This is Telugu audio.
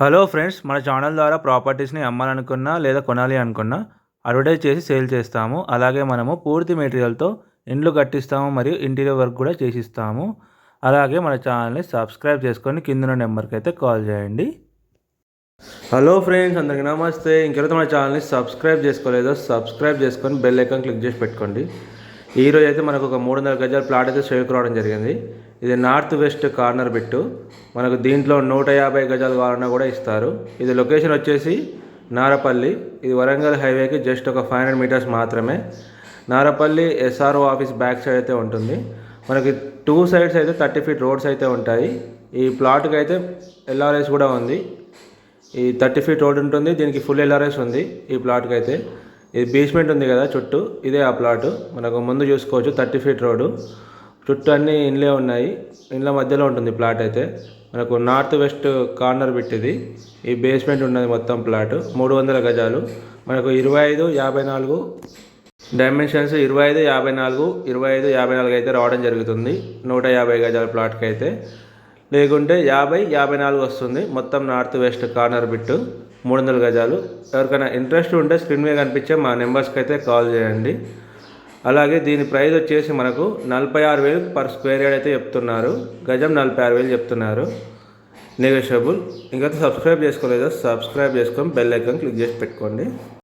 హలో ఫ్రెండ్స్ మన ఛానల్ ద్వారా ప్రాపర్టీస్ని అమ్మాలనుకున్నా లేదా కొనాలి అనుకున్నా అడ్వర్టైజ్ చేసి సేల్ చేస్తాము. అలాగే మనము పూర్తి మెటీరియల్తో ఇండ్లు కట్టిస్తాము మరియు ఇంటీరియర్ వర్క్ కూడా చేసిస్తాము. అలాగే మన ఛానల్ని సబ్స్క్రైబ్ చేసుకొని కింద నెంబర్కి అయితే కాల్ చేయండి. హలో ఫ్రెండ్స్ అందరికీ నమస్తే. ఇంకెవరైతే మన ఛానల్ని సబ్స్క్రైబ్ చేసుకోలేదో సబ్స్క్రైబ్ చేసుకొని బెల్ ఐకాన్ క్లిక్ చేసి పెట్టుకోండి. ఈరోజు అయితే మనకు ఒక మూడు వందల గజాల ప్లాట్ అయితే సేవ్ రావడం జరిగింది. ఇది నార్త్ వెస్ట్ కార్నర్ బిట్టు. మనకు దీంట్లో నూట యాభై గజాలు కావాలన్నా కూడా ఇస్తారు. ఇది లొకేషన్ వచ్చేసి నారపల్లి. ఇది వరంగల్ హైవేకి జస్ట్ ఒక ఫైవ్ హండ్రెడ్ మీటర్స్ మాత్రమే. Narapalli SRO office back side అయితే ఉంటుంది. మనకి టూ సైడ్స్ అయితే థర్టీ ఫీట్ రోడ్స్ అయితే ఉంటాయి. ఈ ప్లాట్కి అయితే ఎల్ఆర్ఎస్ కూడా ఉంది. ఈ థర్టీ ఫీట్ రోడ్ ఉంటుంది. దీనికి ఫుల్ ఎల్ఆర్ఎస్ ఉంది ఈ ప్లాట్కి అయితే. ఇది బేస్మెంట్ ఉంది కదా చుట్టూ. ఇదే ఆ ప్లాట్. మనకు ముందు చూసుకోవచ్చు థర్టీ ఫీట్ రోడ్డు. చుట్టూ అన్ని ఇండ్లే ఉన్నాయి. ఇండ్ల మధ్యలో ఉంటుంది ప్లాట్ అయితే. మనకు నార్త్ వెస్ట్ కార్నర్ పెట్టింది. ఈ బేస్మెంట్ ఉన్నది మొత్తం ప్లాట్. మూడు వందల గజాలు. మనకు ఇరవై ఐదు యాభై నాలుగు డైమెన్షన్స్ ఇరవై ఐదు యాభై నాలుగు ఇరవై ఐదు యాభై నాలుగు అయితే రావడం జరుగుతుంది. నూట యాభై గజాల ప్లాట్కి అయితే. లేకుంటే యాభై యాభై నాలుగు వస్తుంది. మొత్తం నార్త్ వెస్ట్ కార్నర్ బిట్టు. మూడు వందల గజాలు. ఎవరికైనా ఇంట్రెస్ట్ ఉంటే స్క్రీన్ మీద కనిపించే మా నెంబర్స్కి అయితే కాల్ చేయండి. అలాగే దీని ప్రైస్ వచ్చేసి మనకు నలభై ఆరు వేలు పర్ స్క్వేర్ యార్డ్ అయితే చెప్తున్నారు. గజం నలభై ఆరు వేలు చెప్తున్నారు. నెగోషియబుల్. ఇంకా సబ్స్క్రైబ్ చేసుకోలేదా. సబ్స్క్రైబ్ చేసుకొని బెల్ ఐకాన్ క్లిక్ చేసి పెట్టుకోండి.